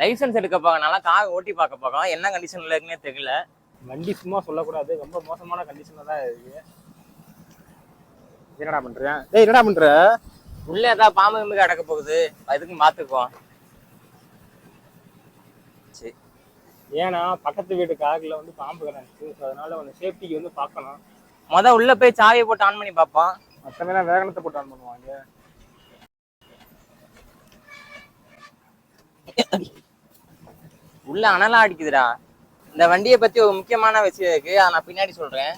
Licence எடுக்க பார்க்கனால car ஓட்டி பார்க்க பார்க்கலாம் என்ன கண்டிஷன்ல இருக்குன்னே தெரியல. வண்டி சும்மா சொல்லக்கூடாது. ரொம்ப மோசமான கண்டிஷன்ல தான் இருக்கு. என்னடா பண்ற? டேய் என்னடா பண்ற? உள்ள ஏதாவது பாம்பு கிம்பு கிடக்க போகுது. அதுக்கும் பார்த்துக்குவோம் சரி. ஏன்னா பக்கத்து வீட்டு கார்ல வந்து பாம்பு கிடந்துச்சு. ஸோ அதனால வந்து சேஃப்டிக்கு வந்து பார்க்கணும். முத உள்ள போய் சாவியை போட்டு ஆன் பண்ணி பார்ப்போம். மற்றவங்க வேகனத்தை போட்டு ஆன் பண்ணுவாங்க. உள்ள அனலா அடிக்குதுடா. இந்த வண்டியை பத்தி ஒரு முக்கியமான விஷயம் இருக்கு. அதை நான் பின்னாடி சொல்றேன்.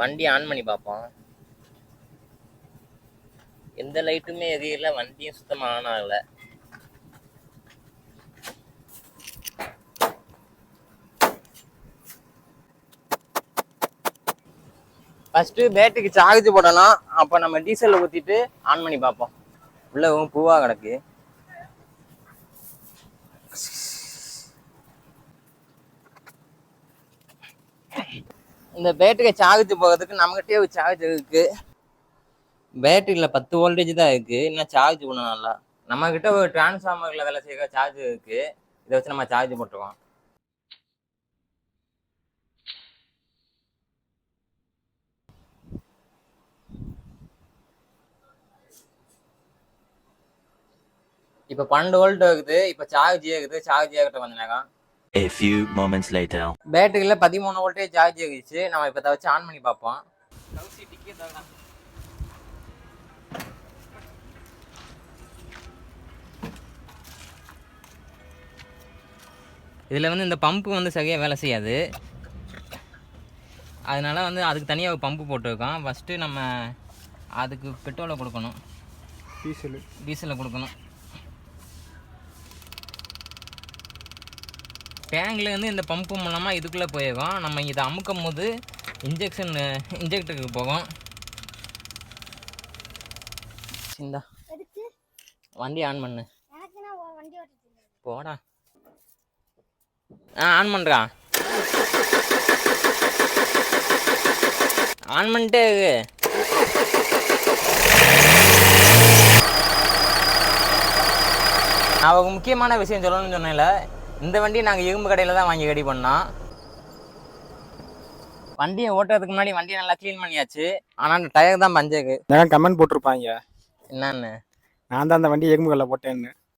வண்டி ஆன் பண்ணி பார்ப்போம். எந்த லைட்டுமே எரியல வண்டியும் சுத்தமா ஆன் ஆகல. ஃபஸ்ட்டு பேட்டரிக்கு சார்ஜ் போடலாம். அப்போ நம்ம டீசலில் ஊற்றிட்டு ஆன் பண்ணி பார்ப்போம். உள்ளவும் பூவாக கிடக்கு. இந்த பேட்டரியை சார்ஜ் போகிறதுக்கு நம்மகிட்டே ஒரு சார்ஜ் இருக்குது பேட்டரியில் பத்து வோல்டேஜ் தான் இருக்குது இன்னும் சார்ஜ் பண்ணணும் நல்லா. நம்மக்கிட்ட ஒரு டிரான்ஸ்ஃபார்மரில் வேலை செய்கிற சார்ஜ் இருக்குது இதை வச்சு நம்ம சார்ஜ் போட்டுருவோம். இப்போ பன்னெண்டு வோல்ட் இருக்குது இப்போ சார்ஜ் இருக்குது சார்ஜ் ஆகிட்ட கொஞ்ச நேரம். A few moments later. பேட்டரியில் பதிமூணு வோல்டேஜ் சார்ஜ் ஆகிடுச்சு நம்ம இப்போ இதை வச்சு ஆன் பண்ணி பார்ப்போம். இதில் வந்து இந்த பம்பு வந்து சரியாக வேலை செய்யாது. அதனால வந்து அதுக்கு தனியாக ஒரு பம்பு போட்டிருக்கோம். ஃபஸ்ட்டு நம்ம அதுக்கு பெட்ரோலை கொடுக்கணும். டீசல் டீசலை கொடுக்கணும். டேங்க்ல இருந்து இந்த பம்பு மூலமாக இதுக்குள்ளே போயிருக்கோம். நம்ம இதை அமுக்கும் போது இன்ஜெக்ஷன் இன்ஜெக்டருக்கு போகும். எதுக்கு? வண்டி ஆன் பண்ணு. போடா. ஆ ஆன் பண்ணுறா ஆன் பண்ணிட்டே. நான் ஒரு முக்கியமான விஷயம் சொல்லணும்னு சொன்னேன்ல. இந்த வண்டி நாங்கள் இரும்பு கடையில் தான் வாங்கி ரெடி பண்ணோம். வண்டியை ஓட்டுறதுக்கு முன்னாடி வண்டியை நல்லா க்ளீன் பண்ணியாச்சு. ஆனால் அந்த டயர் தான் பஞ்சகு நான் கமெண்ட் போட்டிருப்பாங்க. என்னன்னு? நான் தான் அந்த வண்டி எறும்புகளில் போட்டேன்னு.